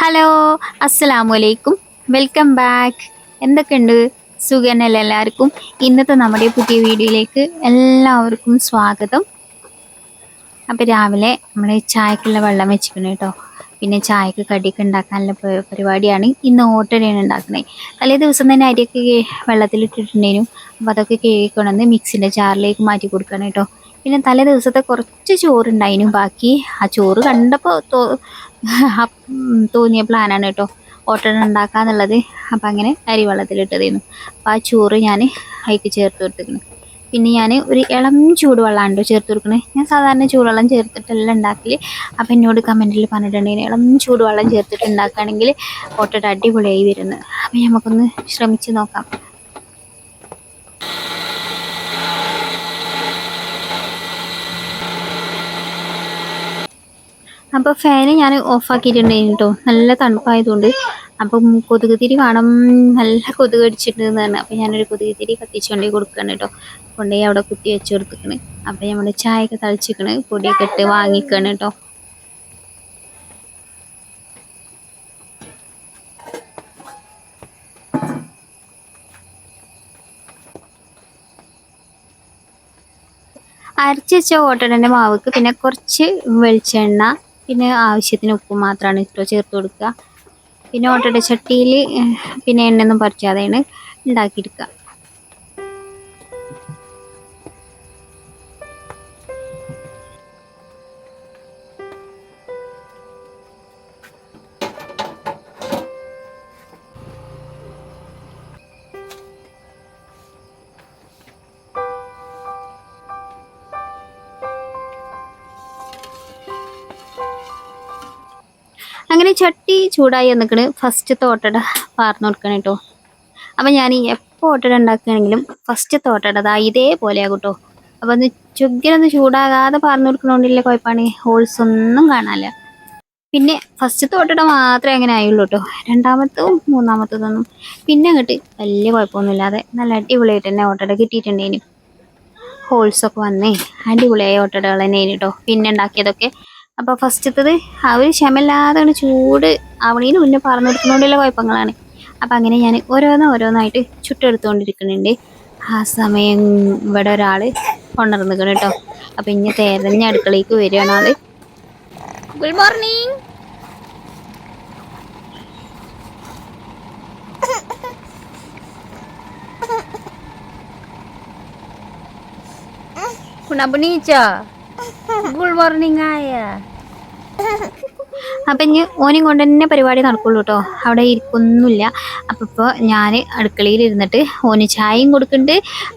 Hello അസ്സലാമു അലൈക്കും welcome back എന്തൊക്കെയുണ്ട്? സുഖനല്ല എല്ലാവർക്കും? ഇന്നത്തെ നമ്മുടെ പുതിയ വീഡിയോയിലേക്ക് എല്ലാവർക്കും സ്വാഗതം. അപ്പോൾ രാവിലെ നമ്മൾ ചായക്കുള്ള വെള്ളം വെച്ചിരിക്കണം കേട്ടോ. പിന്നെ ചായക്ക് കടിയൊക്കെ ഉണ്ടാക്കാനുള്ള പരിപാടിയാണ്. ഇന്ന് ഓട്ടടയാണ് ഉണ്ടാക്കുന്നത്. തലേ ദിവസം തന്നെ അരിയൊക്കെ വെള്ളത്തിൽ വെള്ളത്തിലിട്ടിട്ടുണ്ടേനും അപ്പോൾ അതൊക്കെ കേൾക്കണമെന്ന് മിക്സിന്റെ ജാറിലേക്ക് മാറ്റി കൊടുക്കണം കേട്ടോ. പിന്നെ തലേ ദിവസത്തെ കുറച്ച് ചോറുണ്ടായിരുന്നു. ബാക്കി ആ ചോറ് കണ്ടപ്പോൾ തോന്നിയ പ്ലാനാണ് കേട്ടോ ഓട്ടൻ ഉണ്ടാക്കാന്നുള്ളത് അപ്പം അങ്ങനെ അരി വെള്ളത്തിലിട്ടതായിരുന്നു അപ്പം ആ ചോറ് ഞാൻ അതിക്ക് ചേർത്ത് കൊടുത്തിരിക്കുന്നു. പിന്നെ ഞാൻ ഒരു ഇളം ചൂടുവെള്ളമാണ് കേട്ടോ ചേർത്ത് കൊടുക്കുന്നത് ഞാൻ സാധാരണ ചൂടുവെള്ളം ചേർത്തിട്ടല്ല ഉണ്ടാക്കൽ അപ്പം എന്നോട് കമന്റിൽ പറഞ്ഞിട്ടുണ്ടെങ്കിൽ ഇളം ചൂടുവെള്ളം ചേർത്തിട്ട് ഉണ്ടാക്കുകയാണെങ്കിൽ ഓട്ടോട്ട് അടിപൊളിയായി വരുന്നത് അപ്പം നമുക്കൊന്ന് ശ്രമിച്ച് നോക്കാം. അപ്പോൾ ഫാന് ഞാൻ ഓഫാക്കിയിട്ടുണ്ടായിരുന്നു കേട്ടോ നല്ല തണുപ്പായതുകൊണ്ട്. അപ്പം കൊതുക് തിരി വേണം നല്ല കൊതുക് അടിച്ചിട്ടുണ്ടെന്ന് പറഞ്ഞു. അപ്പം ഞാനൊരു കൊതുക് തിരി കത്തിച്ചുകൊണ്ടേ കൊടുക്കണം കേട്ടോ കൊണ്ടുപോയി അവിടെ കുത്തി വെച്ച് കൊടുത്തിക്കണ്. അപ്പം നമ്മുടെ ചായയൊക്കെ തളിച്ചിക്കണ്. പൊടിയൊക്കെ ഇട്ട് വാങ്ങിക്കണം കേട്ടോ അരച്ച് വെച്ച ഓട്ടടന്റെ മാവ്ക്ക് പിന്നെ കുറച്ച് വെളിച്ചെണ്ണ പിന്നെ ആവശ്യത്തിന് ഉപ്പ് മാത്രമാണ് ഇട്ടോ ചേർത്ത് കൊടുക്കുക പിന്നെ ഓട്ടയുടെ ചട്ടിയിൽ പിന്നെ എണ്ണയൊന്നും പറിക്കാതെയാണ് ഉണ്ടാക്കിയെടുക്കുക ചട്ടി ചൂടായി വന്നിക്കണ്. ഫസ്റ്റ് തോട്ടട പാർന്നു കൊടുക്കണം കേട്ടോ അപ്പം ഞാൻ എപ്പോൾ ഓട്ടട ഉണ്ടാക്കുകയാണെങ്കിലും ഫസ്റ്റ് തോട്ടട അതാ ഇതേപോലെയാകും കേട്ടോ അപ്പം ഒന്ന് ചുഗ്ഗനൊന്ന് ചൂടാകാതെ പാർന്നു കൊടുക്കണോണ്ടില്ല കുഴപ്പമാണ് ഹോൾസ് ഒന്നും കാണാനില്ല. പിന്നെ ഫസ്റ്റ് തോട്ടട മാത്രമേ അങ്ങനെ ആയുള്ളൂ കേട്ടോ രണ്ടാമത്തതും മൂന്നാമത്തതൊന്നും. പിന്നെ അങ്ങോട്ട് വലിയ കുഴപ്പമൊന്നുമില്ലാതെ നല്ല അടിപൊളിയായിട്ട് തന്നെ ഓട്ടട കിട്ടിയിട്ടുണ്ടേനും. ഹോൾസൊക്കെ വന്നേ. അടിപൊളിയായ ഓട്ടടകൾ തന്നെയാണ് കേട്ടോ പിന്നെ ഉണ്ടാക്കിയതൊക്കെ അപ്പോൾ ഫസ്റ്റത്തത് ആ ഒരു ക്ഷമയില്ലാതെ അങ്ങട് ചൂട് അവണീന് മുന്നേ പറഞ്ഞു കൊടുക്കുന്നതുകൊണ്ടുള്ള കുഴപ്പങ്ങളാണ്. അപ്പം അങ്ങനെ ഞാൻ ഓരോന്ന് ഓരോന്നായിട്ട് ചുട്ടെടുത്തുകൊണ്ടിരിക്കുന്നുണ്ട് ആ സമയം ഇവിടെ ഒരാൾ കൊണ്ടുവന്നിരിക്കണം കേട്ടോ അപ്പം ഇനി തേരഞ്ഞ അടുക്കളയ്ക്ക് വരികയാണ് ആൾ. Good morning Kenapa nih, morning ആയ. അപ്പൊ ഇനി ഓനും കൊണ്ട് തന്നെ പരിപാടി നടക്കുള്ളൂ കേട്ടോ അവിടെ ഇരിക്കൊന്നുമില്ല അപ്പൊ ഇപ്പോൾ ഞാൻ അടുക്കളയിൽ ഇരുന്നിട്ട് ഓന് ചായയും കൊടുക്കുന്നുണ്ട്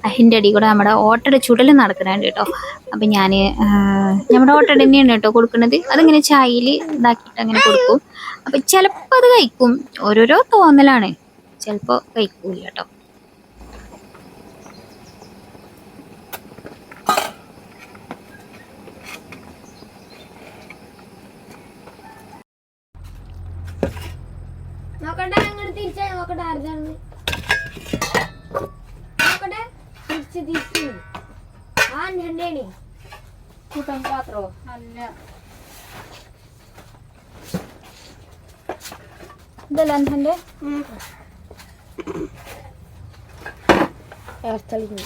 അതിന്റെ അടി കൂടെ നമ്മുടെ ഓട്ടയുടെ ചുടലും നടക്കുന്നുണ്ട് കേട്ടോ അപ്പം ഞാൻ നമ്മുടെ ഓട്ടയുടെ തന്നെയാണ് കേട്ടോ കൊടുക്കുന്നത് അതിങ്ങനെ ചായയിൽ ഇതാക്കിയിട്ട് അങ്ങനെ കൊടുക്കും. അപ്പം ചിലപ്പോൾ അത് കഴിക്കും. ഓരോരോ തോന്നലാണ്. ചിലപ്പോൾ കഴിക്കൂല കേട്ടോ നോക്കട്ടെ അങ്ങോട്ട് തിരിച്ചാ നോക്കട്ടെ ആർക്കാണ് നോക്കട്ടെ തിരിച്ച് തിരിച്ച്. ആ രണ്ടേണി പാത്രോ? അല്ല. ഇതല്ല എന്റെ ഏർത്തളിഞ്ഞു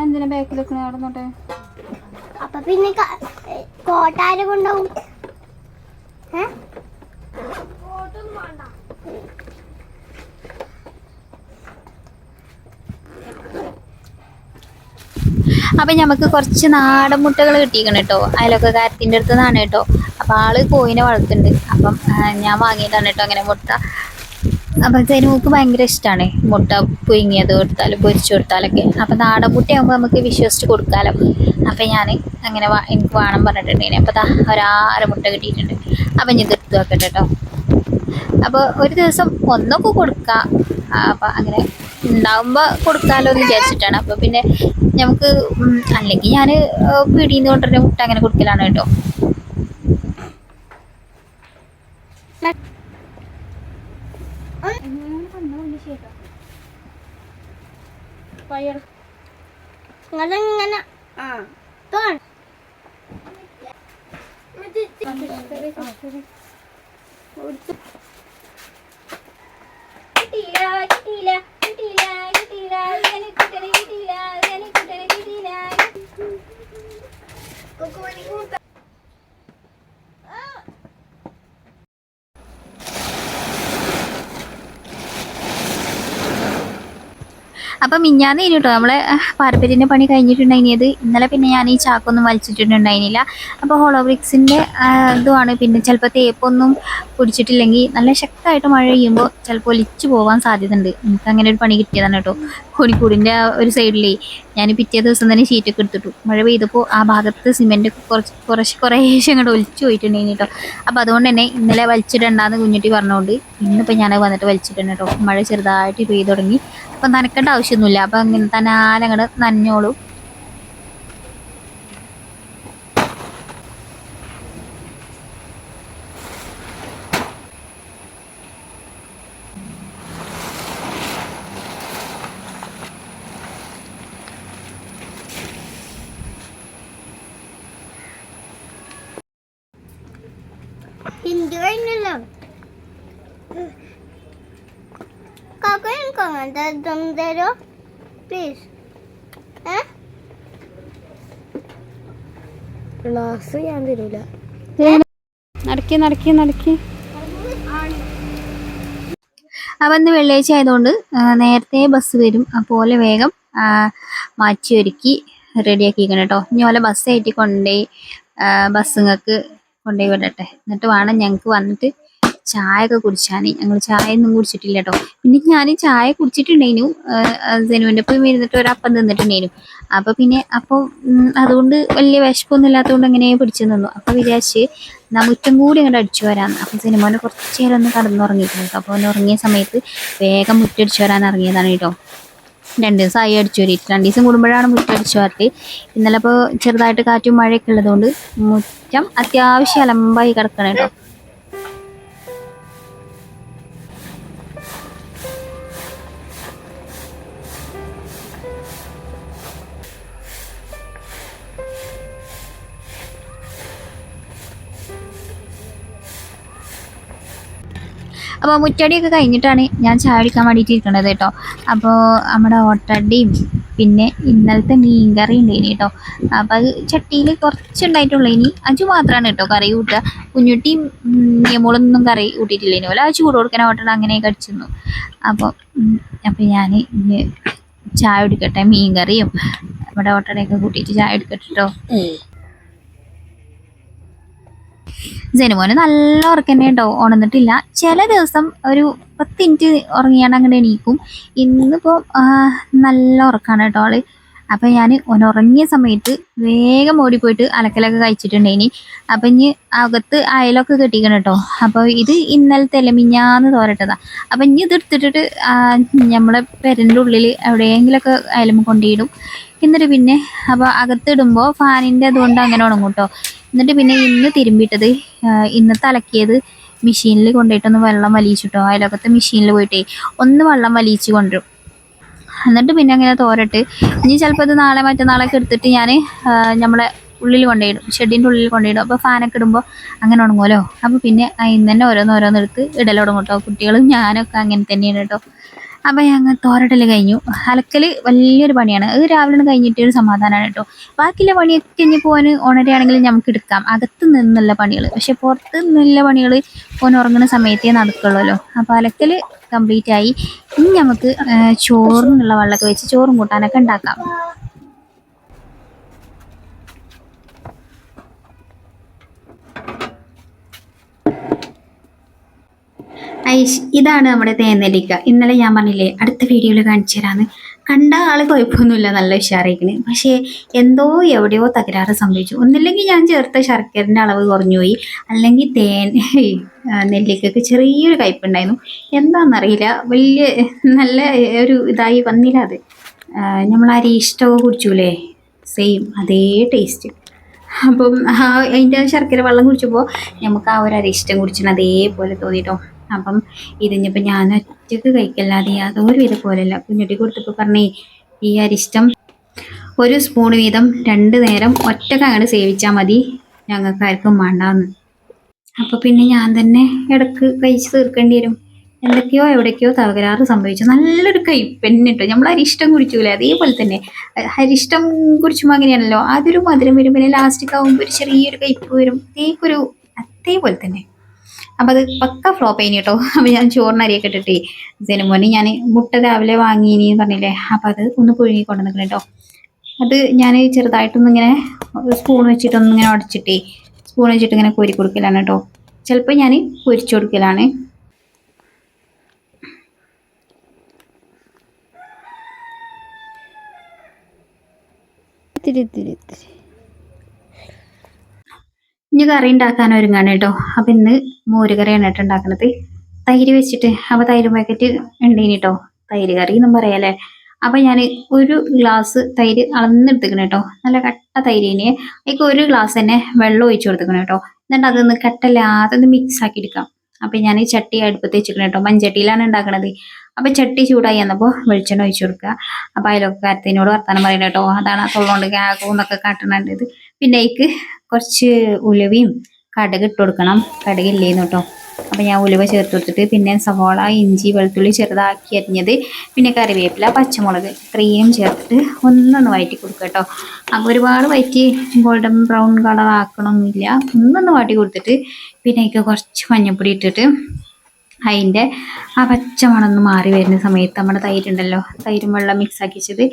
എന്തിനാ ബാക്കിൽ വെക്കണേ അവിടെ നോട്ടെ അപ്പൊ പിന്നെ കോട്ടാര് കൊണ്ടാവും. അപ്പം നമുക്ക് കുറച്ച് നാടൻ മുട്ടകൾ കിട്ടിയിരിക്കണം കേട്ടോ. അതിലൊക്കെ കാര്യത്തിന്റെ അടുത്ത് നിന്നാണ് കേട്ടോ. അപ്പൊ ആൾ കോയിനെ വളർത്തുന്നുണ്ട്. അപ്പം ഞാൻ വാങ്ങിയിട്ടാണ് കേട്ടോ അങ്ങനെ മുട്ട. അപ്പം ജനുക്ക് ഭയങ്കര ഇഷ്ടമാണ് മുട്ട പുഴുങ്ങിയത് കൊടുത്താലും പൊരിച്ചു കൊടുത്താലൊക്കെ. അപ്പം നാടൻ മുട്ടയാകുമ്പോൾ നമുക്ക് വിശ്വസിച്ച് കൊടുക്കാമല്ലോ അപ്പോൾ ഞാൻ അങ്ങനെ എനിക്ക് വേണം പറഞ്ഞിട്ടുണ്ടെങ്കിൽ അപ്പോൾ ദാ ഒരാറ് മുട്ട കിട്ടിയിട്ടുണ്ട്. അപ്പം ഞാൻ എടുത്തു വെക്കട്ടെ കേട്ടോ അപ്പോൾ ഒരു ദിവസം ഒന്നൊക്കെ കൊടുക്കാം. അപ്പം അങ്ങനെ ഉണ്ടാവുമ്പോൾ കൊടുക്കാമല്ലോ എന്ന് വിചാരിച്ചിട്ടാണ്. അപ്പോൾ പിന്നെ നമുക്ക് അല്ലെങ്കിൽ ഞാൻ പീടിയിൽ നിന്ന് മുട്ട അങ്ങനെ കൊടുക്കലാണ് കേട്ടോ. കിട്ടിയില്ല കിട്ടിയില്ല കിട്ടിയില്ല കിട്ടിയില്ല. അപ്പം മിഞ്ഞാന്ന് ഇനി കേട്ടോ നമ്മളെ പാരമ്പര്യന്റെ പണി കഴിഞ്ഞിട്ടുണ്ടായിനിയത് ഇന്നലെ പിന്നെ ഞാൻ ഈ ചാക്കൊന്നും വലിച്ചിട്ടുണ്ടായിരുന്നില്ല അപ്പോൾ ഹോളോബ്രിക്സിന്റെ ഇതുമാണ്. പിന്നെ ചിലപ്പോൾ തേപ്പൊന്നും പിടിച്ചിട്ടില്ലെങ്കിൽ നല്ല ശക്തമായിട്ട് മഴ പെയ്യുമ്പോൾ ചിലപ്പോൾ ഒലിച്ചു പോകാൻ സാധ്യതയുണ്ട്. എനിക്ക് അങ്ങനെ ഒരു പണി കിട്ടിയതാണ് കേട്ടോ. കോഴിക്കോടിന്റെ ഒരു സൈഡിലേ ഞാൻ പിറ്റേ ദിവസം തന്നെ ഷീറ്റൊക്കെ എടുത്തിട്ടു. മഴ പെയ്തപ്പോൾ ആ ഭാഗത്ത് സിമെന്റ് കുറച്ച് കുറച്ച് കുറേശ്ശെ അങ്ങോട്ട് ഒലിച്ചു പോയിട്ടുണ്ടായിരുന്നു കേട്ടോ. അപ്പോൾ അതുകൊണ്ട് തന്നെ ഇന്നലെ വലിച്ചിടണ്ടാന്ന് കുഞ്ഞുട്ടി പറഞ്ഞുകൊണ്ട് ഇന്നിപ്പോൾ ഞാൻ വന്നിട്ട് വലിച്ചിട്ടുണ്ട് കേട്ടോ. മഴ ചെറുതായിട്ട് പെയ്തു തുടങ്ങി. അപ്പം നനക്കേണ്ട ആവശ്യമൊന്നുമില്ല. അപ്പം അങ്ങനെ തന്നാലങ്ങോട്ട് നനഞ്ഞോളൂ. ഹിന്ദി കഴിഞ്ഞല്ലോ. എനിക്ക് Dondero, please. ഗ്ലാസ് ഞാൻ തരൂല. നടക്കി നടക്കി നടക്കി. അപ്പം ഇന്ന് വെള്ളിയാഴ്ച ആയതുകൊണ്ട് നേരത്തെ ബസ് വരും. അപ്പോൾ വേഗം മാറ്റി ഒരുക്കി റെഡിയാക്കിക്കണം കേട്ടോ. ഇനി ഓലെ ബസ് കയറ്റി കൊണ്ടുപോയി ബസ്സുങ്ങൾക്ക് കൊണ്ടുപോയി വിടട്ടെ. എന്നിട്ട് വേണം ഞങ്ങൾക്ക് വന്നിട്ട് ചായ ഒക്കെ ഞങ്ങൾ ചായ ഒന്നും കുടിച്ചിട്ടില്ല കേട്ടോ പിന്നെ ഞാൻ ചായ കുടിച്ചിട്ടുണ്ടായിരുന്നു സെനുവിന്റെ ഒപ്പം ഇരുന്നിട്ട് ഒരപ്പം അപ്പം തിന്നിട്ടുണ്ടായിരുന്നു അപ്പോൾ പിന്നെ അപ്പോൾ അതുകൊണ്ട് വലിയ വിശപ്പൊന്നും ഇല്ലാത്തതുകൊണ്ട് അങ്ങനെ പിടിച്ചു നിന്നു. അപ്പോൾ വിചാരിച്ച് നാം മുറ്റം കൂടി അങ്ങോട്ട് അടിച്ചു വരാമെന്ന് അപ്പോൾ സിനിമോനെ കുറച്ച് നേരം ഒന്ന് കടന്നുറങ്ങിയിട്ടുണ്ട് കേട്ടോ. അപ്പോൾ ഉറങ്ങിയ സമയത്ത് വേഗം മുറ്റടിച്ചു വരാൻ ഇറങ്ങിയതാണ് കേട്ടോ. രണ്ട് ദിവസമായി അടിച്ചു വരിയിട്ട് രണ്ട് ദിവസം കൂടുമ്പോഴാണ് മുറ്റം അടിച്ചു വരൽ. ഇന്നലെ ഇപ്പോൾ ചെറുതായിട്ട് കാറ്റും മഴയൊക്കെ ഉള്ളതുകൊണ്ട് മുറ്റം അത്യാവശ്യം അലമ്പായി കിടക്കണം കേട്ടോ. അപ്പോൾ മുറ്റടിയൊക്കെ കഴിഞ്ഞിട്ടാണ് ഞാൻ ചായ കുടിക്കാൻ വേണ്ടിയിട്ട് ഇരിക്കണത് കേട്ടോ. അപ്പോൾ നമ്മുടെ ഓട്ടടിയും പിന്നെ ഇന്നലത്തെ മീൻ കറി ഉണ്ടായിനി കേട്ടോ. അപ്പോൾ അത് ചട്ടിയിൽ കുറച്ചുണ്ടായിട്ടുള്ളൂ. ഇനി അജു മാത്രമാണ് കേട്ടോ കറി കൂട്ടുക. കുഞ്ഞുട്ടിയും നിയമോളൊന്നും കറി കൂട്ടിയിട്ടില്ലേനു. അല്ല ആ ചൂട് കൊടുക്കാൻ ഓട്ടട അങ്ങനെ കടിച്ചിരുന്നു അപ്പോൾ അപ്പോൾ ഞാൻ ചായ കുടിക്കട്ടെ മീൻ കറിയും നമ്മുടെ ഓട്ടടയൊക്കെ കൂട്ടിയിട്ട് ചായ എടുക്കട്ടെ കേട്ടോ. ജനുമോന് നല്ല ഉറക്കം തന്നെ ഉണർന്നിട്ടില്ല. ചില ദിവസം ഒരു പത്ത് മിനിറ്റ് ഉറങ്ങിയാണ് അങ്ങനെ എണീക്കും. ഇന്നിപ്പോൾ നല്ല ഉറക്കമാണ് കേട്ടോ ആൾ. അപ്പം ഞാൻ ഉറങ്ങിയ സമയത്ത് വേഗം ഓടിപ്പോയിട്ട് അലക്കലൊക്കെ കഴിച്ചിട്ടുണ്ടേനി. അപ്പം ഇനി അകത്ത് അയലൊക്കെ കെട്ടിക്കണം കേട്ടോ അപ്പോൾ ഇത് ഇന്നലെ അല്ല മിഞ്ഞാന്ന് തോരട്ടതാ. അപ്പം ഇനി ഇത് എടുത്തിട്ടിട്ട് നമ്മളെ പെരന്റെ ഉള്ളിൽ എവിടെയെങ്കിലുമൊക്കെ അയലം കൊണ്ടിടും. എന്നിട്ട് പിന്നെ അപ്പോൾ അകത്തിടുമ്പോൾ ഫാനിന്റെ അതുകൊണ്ട് അങ്ങനെ ഉണങ്ങും കേട്ടോ എന്നിട്ട് പിന്നെ ഇന്ന് തിരുമ്പിയിട്ടത് ഇന്ന് തലക്കിയത് മെഷീനിൽ കൊണ്ടുപോയിട്ടൊന്ന് വെള്ളം വലിയിച്ചിട്ടോ അതിലൊക്കത്തെ മെഷീനിൽ പോയിട്ടേ ഒന്ന് വെള്ളം വലിയിച്ച് കൊണ്ടുവരും. എന്നിട്ട് പിന്നെ അങ്ങനെ തോരട്ട്. ഇനി ചിലപ്പോൾ ഇത് നാളെ മറ്റന്നാളൊക്കെ എടുത്തിട്ട് ഞാൻ നമ്മളെ ഉള്ളിൽ കൊണ്ടുപോയിടും ഷെഡിന്റെ ഉള്ളിൽ കൊണ്ടുപോയിടും. അപ്പോൾ ഫാനൊക്കെ ഇടുമ്പോൾ അങ്ങനെ ഉണങ്ങുമല്ലോ. അപ്പോൾ പിന്നെ ഇന്ന് തന്നെ ഓരോന്ന് ഓരോന്ന് എടുത്ത് കേട്ടോ കുട്ടികളും ഞാനൊക്കെ അങ്ങനെ തന്നെയാണ് കേട്ടോ അപ്പോൾ ഞങ്ങൾ തോരട്ടൽ കഴിഞ്ഞു. അലക്കൽ വലിയൊരു പണിയാണ്. അത് രാവിലെ കഴിഞ്ഞിട്ട് ഒരു സമാധാനമാണ് കേട്ടോ. ബാക്കിയുള്ള പണിയൊക്കെ ഇനി പോകാൻ ഉണരുകയാണെങ്കിൽ നമുക്ക് എടുക്കാം. അകത്ത് നിന്നുള്ള പണികൾ പക്ഷെ പുറത്ത് നിന്നുള്ള പണികൾ പോകാൻ ഉറങ്ങുന്ന സമയത്തേ നടക്കുള്ളൂല്ലോ. അപ്പോൾ അലക്കൽ കംപ്ലീറ്റ് ആയി. ഇനി നമുക്ക് ചോറിനുള്ള വെള്ളമൊക്കെ വെച്ച് ചോറും കൂട്ടാനൊക്കെ ഉണ്ടാക്കാം. ഐഷ് ഇതാണ് നമ്മുടെ തേനെല്ലിക്ക. ഇന്നലെ ഞാൻ പറഞ്ഞില്ലേ അടുത്ത വീഡിയോയിൽ കാണിച്ചു തരാന്ന്. കണ്ട ആൾ കുഴപ്പമൊന്നുമില്ല നല്ല ഉഷാറേക്കിന് പക്ഷേ എന്തോ എവിടെയോ തകരാറ് സംഭവിച്ചു. ഒന്നില്ലെങ്കിൽ ഞാൻ ചേർത്ത ശർക്കരന്റെ അളവ് കുറഞ്ഞുപോയി അല്ലെങ്കിൽ തേൻ ആ, നെല്ലിക്കയ്ക്ക് ചെറിയൊരു കയ്പുണ്ടായിരുന്നു. എന്താണെന്നറിയില്ല വലിയ നല്ല ഒരു ഇതായി വന്നില്ല അത്. നമ്മൾ അരി ഇഷ്ടമൊക്കെ കുടിച്ചൂലേ? സെയിം അതേ ടേസ്റ്റ് അപ്പം ആ അതിന്റെ ശർക്കര വെള്ളം കുടിച്ചപ്പോൾ നമുക്ക് ആ ഒരു അരിഷ്ടം കുടിച്ചിട്ട് അതേപോലെ തോന്നിട്ടോ. അപ്പം ഇതിഞ്ഞിപ്പോൾ ഞാൻ ഒറ്റയ്ക്ക് കഴിക്കല്ലാതെ യാതൊരു വിധ പോലല്ല. കുഞ്ഞുട്ടി കൊടുത്തപ്പോൾ പറഞ്ഞേ ഈ അരിഷ്ടം ഒരു സ്പൂൺ വീതം രണ്ട് നേരം ഒറ്റയ്ക്ക് അങ്ങോട്ട് സേവിച്ചാൽ മതി ഞങ്ങൾക്കാർക്കും വേണ്ടാന്ന്. അപ്പോൾ പിന്നെ ഞാൻ തന്നെ ഇടയ്ക്ക് കഴിച്ച് തീർക്കേണ്ടി വരും. എന്തൊക്കെയോ എവിടേക്കോ തകരാറ് സംഭവിച്ചു. നല്ലൊരു കയ്പന്നെ കേട്ടോ നമ്മൾ അരിഷ്ടം കുടിച്ചില്ലേ അതേപോലെ തന്നെ. അരിഷ്ടം കുടിച്ചുമ്പോൾ അങ്ങനെയാണല്ലോ. അതൊരു മധുരം വരും. പിന്നെ ലാസ്റ്റിക്കാവുമ്പോൾ ഒരു ചെറിയൊരു കയ്പ് വരും. അതേക്കൊരു അതേപോലെ തന്നെ. അപ്പം അത് പക്ക ഫ്ലോപ്പ് ആയിനി കേട്ടോ. അപ്പം ഞാൻ ചോറിന് അരിയൊക്കെ ഇട്ടിട്ടേ. മുന്നേ ഞാൻ മുട്ട രാവിലെ വാങ്ങിനി പറഞ്ഞില്ലേ? അപ്പം അത് ഒന്ന് പുഴുങ്ങി കൊണ്ടുവന്നിക്കണം കേട്ടോ അത് ഞാൻ ചെറുതായിട്ടൊന്നിങ്ങനെ സ്പൂൺ വെച്ചിട്ടൊന്നിങ്ങനെ ഉടച്ചിട്ടേ. സ്പൂൺ വെച്ചിട്ട് ഇങ്ങനെ കോരി കൊടുക്കലാണ് കേട്ടോ ചിലപ്പോൾ ഞാൻ പൊരിച്ചു കൊടുക്കലാണ്. ഇത്തിരി ഇത്തിരി ഇത്തിരി ഇനി കറി ഉണ്ടാക്കാൻ ഒരുങ്ങാണ് കേട്ടോ. അപ്പം ഇന്ന് മോര് കറിയാണ് കേട്ടോ ഉണ്ടാക്കുന്നത്. തൈര് വെച്ചിട്ട് അപ്പോൾ തൈര് പാക്കറ്റ് ഉണ്ടേനി കേട്ടോ തൈര് കറി എന്നും പറയാല്ലേ അപ്പം ഞാൻ ഒരു ഗ്ലാസ് തൈര് അളന്നെടുത്തിക്കണം കേട്ടോ. നല്ല കട്ട തൈരിന്. അതിക്ക് ഒരു ഗ്ലാസ് തന്നെ വെള്ളം ഒഴിച്ചു കൊടുത്തിക്കണം കേട്ടോ. എന്നിട്ട് അതൊന്ന് കട്ടല്ലാതെ ഒന്ന് മിക്സ് ആക്കി എടുക്കാം. അപ്പം ഞാൻ ചട്ടി അടുപ്പത്ത് വെച്ചിരിക്കണം കേട്ടോ. മൺചട്ടിയിലാണ് ഉണ്ടാക്കണത്. അപ്പം ചട്ടി ചൂടായി വന്നപ്പോൾ വെളിച്ചെണ്ണ ഒഴിച്ചു കൊടുക്കുക. അപ്പം കാര്യത്തിനോട് വർത്താനം പറയണം കേട്ടോ. അതാണ് തൊള്ളോണ്ട് ഗ്യാഗോ എന്നൊക്കെ പിന്നെ അതിക്ക് കുറച്ച് ഉലുവയും കടുക് ഇട്ട് കൊടുക്കണം. കടുക് ഇല്ലേന്ന് കേട്ടോ. അപ്പം ഞാൻ ഉലുവ ചേർത്ത് കൊടുത്തിട്ട് പിന്നെ സവോള ഇഞ്ചി വെളുത്തുള്ളി ചെറുതാക്കി അരിഞ്ഞത് പിന്നെ കറിവേപ്പില പച്ചമുളക് ഇത്രയും ചേർത്തിട്ട് ഒന്നൊന്ന് വഴറ്റി കൊടുക്കുക കേട്ടോ. അപ്പോൾ ഒരുപാട് വഴറ്റി ഗോൾഡൻ ബ്രൗൺ കളർ ആക്കണമൊന്നുമില്ല ഒന്നൊന്ന് വാട്ടി കൊടുത്തിട്ട് പിന്നെ അതിക്ക് കുറച്ച് മഞ്ഞൾപ്പൊടി ഇട്ടിട്ട് അതിന്റെ ആ പച്ച മണമൊന്ന് മാറി വരുന്ന സമയത്ത് നമ്മുടെ തൈരുണ്ടല്ലോ തൈരും വെള്ളം മിക്സ് ആക്കി വെച്ചത്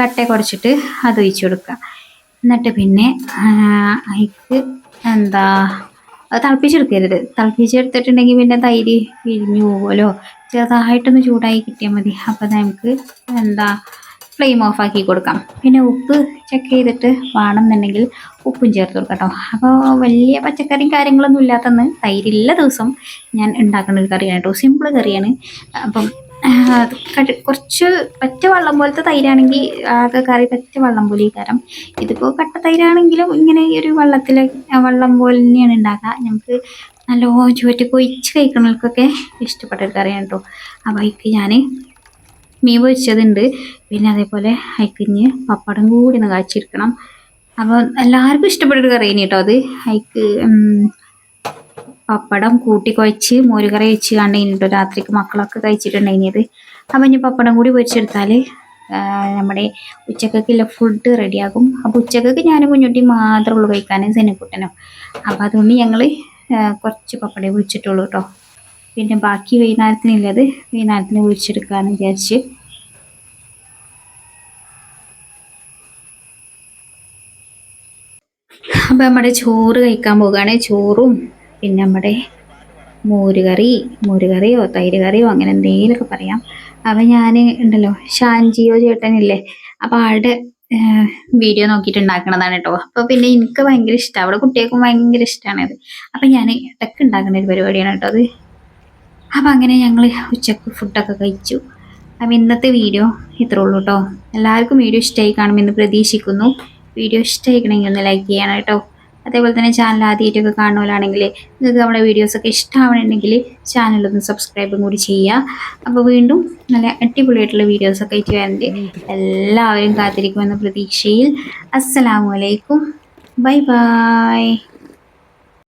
കട്ട കുറച്ചിട്ട് അത് ഒഴിച്ചു കൊടുക്കുക. എന്നിട്ട് പിന്നെ അതിക്ക് എന്താ അത് തിളപ്പിച്ചെടുക്കരുത്. തിളപ്പിച്ചെടുത്തിട്ടുണ്ടെങ്കിൽ പിന്നെ തൈര് പിരിഞ്ഞു പോകുമല്ലോ ചെറുതായിട്ടൊന്ന് ചൂടായി കിട്ടിയാൽ മതി. അപ്പോൾ നമുക്ക് എന്താ ഫ്ലെയിം ഓഫ് ആക്കി കൊടുക്കാം. പിന്നെ ഉപ്പ് ചെക്ക് ചെയ്തിട്ട് വേണമെന്നുണ്ടെങ്കിൽ ഉപ്പും ചേർത്ത് കൊടുക്കട്ടോ കേട്ടോ. അപ്പോൾ വലിയ പച്ചക്കറിയും കാര്യങ്ങളൊന്നും ഇല്ലാത്തന്ന് തൈരില്ല ദിവസം ഞാൻ ഉണ്ടാക്കുന്ന ഒരു കറിയാണ് കേട്ടോ. സിമ്പിൾ കറിയാണ്. അപ്പം കുറച്ച് പറ്റ വള്ളം പോലത്തെ തൈരാണെങ്കിൽ ആകെ കറി പറ്റ വള്ളം പോലെ കാരണം ഇതിപ്പോൾ കട്ട തൈരാണെങ്കിലും ഇങ്ങനെ ഈ ഒരു വെള്ളത്തിൽ വള്ളം പോലെ തന്നെയാണ് ഉണ്ടാക്കുക നമുക്ക് നല്ല ചുവറ്റി കൊയിച്ച് കഴിക്കുന്നവർക്കൊക്കെ ഇഷ്ടപ്പെട്ട ഒരു കറിയാണ് കേട്ടോ അപ്പോൾ അതിക്ക് ഞാൻ മീൻ പൊരിച്ചതുണ്ട്. പിന്നെ അതേപോലെ അയക്കിഞ്ഞ് പപ്പടം കൂടി ഒന്ന് കാച്ചിരിക്കണം അപ്പോൾ എല്ലാവർക്കും ഇഷ്ടപ്പെട്ട ഒരു കറിയാണ് കേട്ടോ അത്. അയക്ക് പപ്പടം കൂട്ടി കുഴച്ച് മോരുകറി വെച്ച് കണ്ടതിന് കേട്ടോ രാത്രിക്ക് മക്കളൊക്കെ കഴിച്ചിട്ടുണ്ടായിരുന്നത് അപ്പം ഇനി പപ്പടം കൂടി പൊരിച്ചെടുത്താൽ നമ്മുടെ ഉച്ചക്കൊക്കെയുള്ള ഫുഡ് റെഡിയാകും അപ്പോൾ ഉച്ചക്കൊക്കെ ഞാനും കുഞ്ഞുട്ടി മാത്രമേ ഉള്ളൂ കഴിക്കാനും സെനക്കുട്ടനോ. അപ്പോൾ അതുകൊണ്ട് ഞങ്ങൾ കുറച്ച് പപ്പടേ പൊരിച്ചിട്ടുള്ളൂ കേട്ടോ പിന്നെ ബാക്കി വൈകുന്നേരത്തിനുള്ളത് വൈകുന്നേരത്തിന് പൊരിച്ചെടുക്കാമെന്ന് വിചാരിച്ച്. അപ്പം നമ്മുടെ ചോറ് കഴിക്കാൻ പോകുകയാണ് ചോറും പിന്നെ നമ്മുടെ മോരുകറി മോരുകറിയോ തൈര് കറിയോ അങ്ങനെ എന്തെങ്കിലുമൊക്കെ പറയാം. അപ്പം ഞാൻ ഉണ്ടല്ലോ ഷാൻജിയോ ചേട്ടനില്ലേ അപ്പം ആളുടെ വീഡിയോ നോക്കിയിട്ട് ഉണ്ടാക്കണതാണ് കേട്ടോ. അപ്പോൾ പിന്നെ എനിക്ക് ഭയങ്കര ഇഷ്ടമാണ് അവിടെ കുട്ടികൾക്കും ഭയങ്കര ഇഷ്ടമാണത് അപ്പം ഞാൻ ഇടയ്ക്ക് ഉണ്ടാക്കുന്ന ഒരു പരിപാടിയാണ് കേട്ടോ അത്. അപ്പം അങ്ങനെ ഞങ്ങൾ ഉച്ചയ്ക്ക് ഫുഡൊക്കെ കഴിച്ചു. അപ്പം ഇന്നത്തെ വീഡിയോ ഇത്രേ ഉള്ളൂ കേട്ടോ. എല്ലാവർക്കും വീഡിയോ ഇഷ്ടമായി കാണുമെന്ന് പ്രതീക്ഷിക്കുന്നു. വീഡിയോ ഇഷ്ടമായിക്കണമെങ്കിൽ ഒന്ന് ലൈക്ക് ചെയ്യണം കേട്ടോ. അതേപോലെ തന്നെ ചാനൽ ആദ്യമായിട്ടൊക്കെ കാണുന്നവരാണെങ്കിൽ നിങ്ങൾക്ക് നമ്മുടെ വീഡിയോസൊക്കെ ഇഷ്ടമാവണമെങ്കിൽ ചാനലൊന്ന് സബ്സ്ക്രൈബും കൂടി ചെയ്യുക. അപ്പോൾ വീണ്ടും നല്ല അടിപൊളിയായിട്ടുള്ള വീഡിയോസൊക്കെ ആയിട്ട് വേണ്ടി എല്ലാവരും കാത്തിരിക്കുമെന്ന പ്രതീക്ഷയിൽ. അസ്സലാമു അലൈക്കും. Bye bye.